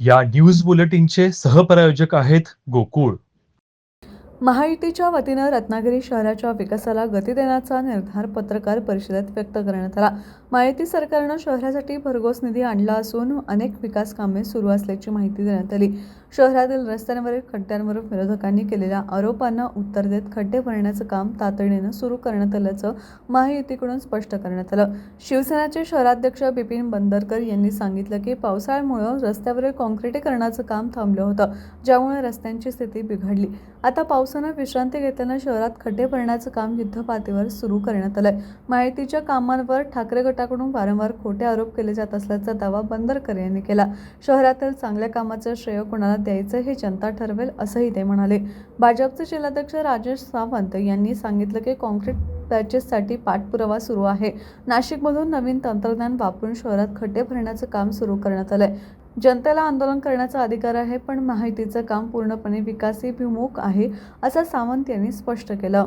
या न्यूज बुलेटिनचे सहप्रायोजक आहेत गोकुळ. महायुतीच्या वतीनं रत्नागिरी शहराच्या विकासाला गती देण्याचा निर्धार पत्रकार परिषदेत व्यक्त करण्यात आला. महायुती सरकारनं शहरासाठी भरघोस निधी आणला असून अनेक विकास कामे सुरू असल्याची माहिती देण्यात आली. शहरातील रस्त्यांवरील खड्ड्यांवर विरोधकांनी केलेल्या आरोपांना उत्तर देत खड्डे भरण्याचं काम तातडीनं सुरू करण्यात आल्याचं महायुतीकडून स्पष्ट करण्यात आलं. शिवसेनेचे शहराध्यक्ष बिपिन बंदरकर यांनी सांगितलं की पावसाळ्यामुळं रस्त्यावरील काँक्रिटीकरणाचं काम थांबलं होतं ज्यामुळे रस्त्यांची स्थिती बिघडली. आता पावसानं विश्रांती घेताना शहरात खड्डे भरण्याचं काम युद्धपातळीवर सुरू करण्यात आलंय. माहितीच्या कामांवर ठाकरे गटाकडून वारंवार खोटे आरोप केले जात असल्याचा दावा बंदरकर यांनी केला. शहरातील चांगल्या कामाचं श्रेय कोणाला द्यायचं हे जनता ठरवेल असंही ते म्हणाले. भाजपचे जिल्हाध्यक्ष राजेश सावंत यांनी सांगितलं की काँक्रीट पॅचेससाठी पाठपुरावा सुरू आहे. नाशिकमधून नवीन तंत्रज्ञान वापरून शहरात खड्डे भरण्याचं काम सुरू करण्यात आलंय. जनतेला आंदोलन करण्याचा अधिकार आहे पण माहितीचं काम पूर्णपणे विकासीभिमुख आहे असं सावंत यांनी स्पष्ट केलं.